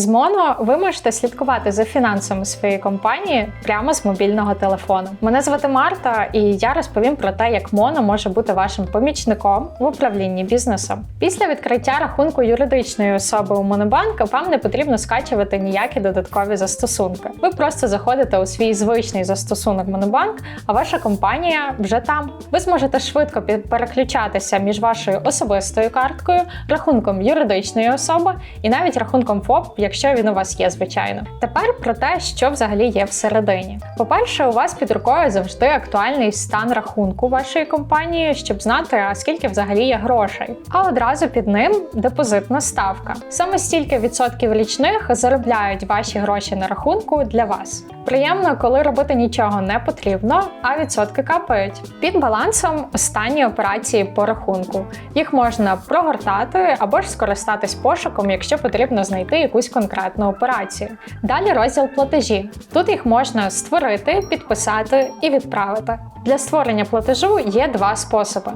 З Моно ви можете слідкувати за фінансами своєї компанії прямо з мобільного телефону. Мене звати Марта, і я розповім про те, як Моно може бути вашим помічником в управлінні бізнесом. Після відкриття рахунку юридичної особи у Монобанк вам не потрібно скачувати ніякі додаткові застосунки. Ви просто заходите у свій звичний застосунок Монобанк, а ваша компанія вже там. Ви зможете швидко переключатися між вашою особистою карткою, рахунком юридичної особи і навіть рахунком ФОП, якщо він у вас є, звичайно. Тепер про те, що взагалі є всередині. По-перше, у вас під рукою завжди актуальний стан рахунку вашої компанії, щоб знати, а скільки взагалі є грошей. А одразу під ним депозитна ставка. Саме стільки відсотків річних заробляють ваші гроші на рахунку для вас. Приємно, коли робити нічого не потрібно, а відсотки капають. Під балансом останні операції по рахунку. Їх можна прогортати або ж скористатись пошуком, якщо потрібно знайти якусь конкретну операцію. Далі розділ платежі. Тут їх можна створити, підписати і відправити. Для створення платежу є два способи: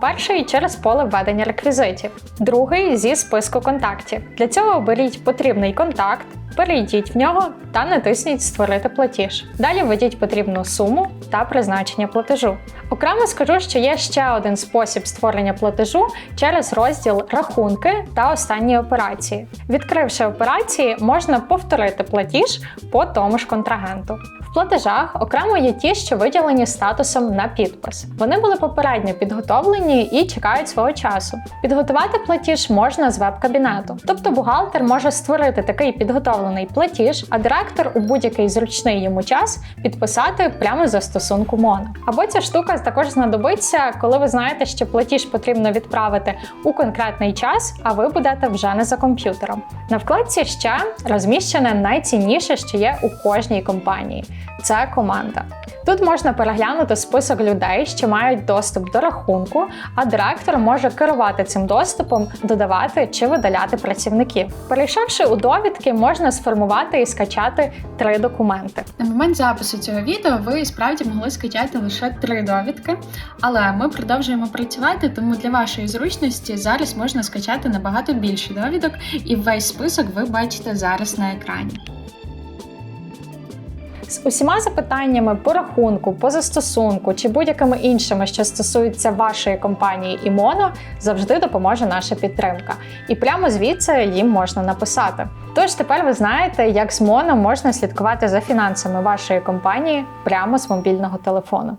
перший через поле введення реквізитів, другий зі списку контактів. Для цього оберіть потрібний контакт, перейдіть в нього та натисніть Створити платіж. Далі введіть потрібну суму та призначення платежу. Окремо скажу, що є ще один спосіб створення платежу через розділ Рахунки та останні операції. Відкривши операції, можна повторити платіж по тому ж контрагенту. В платежах окремо є ті, що виділені статусом на підпис. Вони були попередньо підготовлені і чекають свого часу. Підготувати платіж можна з веб-кабінету, тобто бухгалтер може створити такий підготовлений платіж, а директор у будь-який зручний йому час підписати прямо з застосунку Mono. Або ця штука також знадобиться, коли ви знаєте, що платіж потрібно відправити у конкретний час, а ви будете вже не за комп'ютером. На вкладці ще розміщене найцінніше, що є у кожній компанії це команда. Тут можна переглянути список людей, що мають доступ до рахунку, а директор може керувати цим доступом, додавати чи видаляти працівників. Перейшовши у довідки, можна сформувати і скачати три документи. На момент запису цього відео ви справді могли скачати лише три довідки, але ми продовжуємо працювати, тому для вашої зручності зараз можна скачати набагато більше довідок, і весь список ви бачите зараз на екрані. З усіма запитаннями по рахунку, по застосунку чи будь-якими іншими, що стосуються вашої компанії і Моно, завжди допоможе наша підтримка. І прямо звідси їм можна написати. Тож тепер ви знаєте, як з Моно можна слідкувати за фінансами вашої компанії прямо з мобільного телефону.